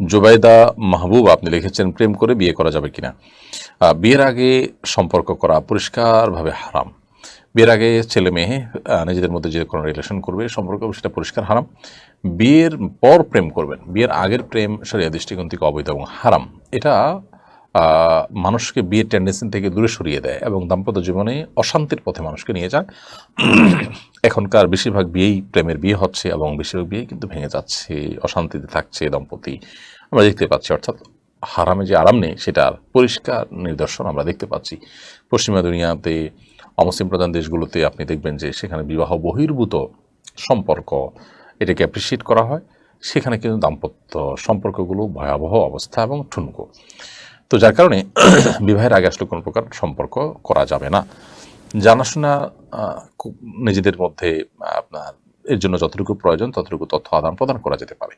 জুবাইদা মাহবুব, আপনি লিখেছেন, প্রেম করে বিয়ে করা যাবে কিনা? বিয়ের আগে সম্পর্ক করা পরিষ্কারভাবে হারাম। বিয়ের আগে ছেলে মেয়ে নিজেদের মধ্যে যে কোনো রিলেশন করবে, সম্পর্ক সেটা পরিষ্কার, হারাম। বিয়ের পর প্রেম করবেন। বিয়ের আগের প্রেম সরিয়া দৃষ্টিকোণ থেকে অবৈধ এবং হারাম। এটা মানুষকে বিয়ের টেন্ডেন্সি থেকে দূরে সরিয়ে দেয় এবং দাম্পত্য জীবনে অশান্তির পথে মানুষকে নিয়ে যায় এখনকার বেশিরভাগ বিয়েই প্রেমের বিয়ে হচ্ছে এবং বেশিরভাগ বিয়ে কিন্তু ভেঙে যাচ্ছে, অশান্তিতে থাকছে দম্পতি। আমরা দেখতে পাচ্ছি, অর্থাৎ হারামে যে আরাম নেই, সেটার পরিষ্কার নিদর্শন আমরা দেখতে পাচ্ছি। পশ্চিমা দুনিয়াতে, অমুসলিম প্রধান দেশগুলোতে আপনি দেখবেন যে সেখানে বিবাহ বহির্ভূত সম্পর্ক, এটাকে অ্যাপ্রিসিয়েট করা হয়। সেখানে কিন্তু দাম্পত্য সম্পর্কগুলো ভয়াবহ অবস্থা এবং ঠুনকো। তো যার কারণে বিবাহের আগে আসলে কোনো প্রকার সম্পর্ক করা যাবে না। জানাশোনা নিজেদের মধ্যে আপনার এর জন্য যতটুকু প্রয়োজন ততটুকু তথ্য আদান প্রদান করা যেতে পারে।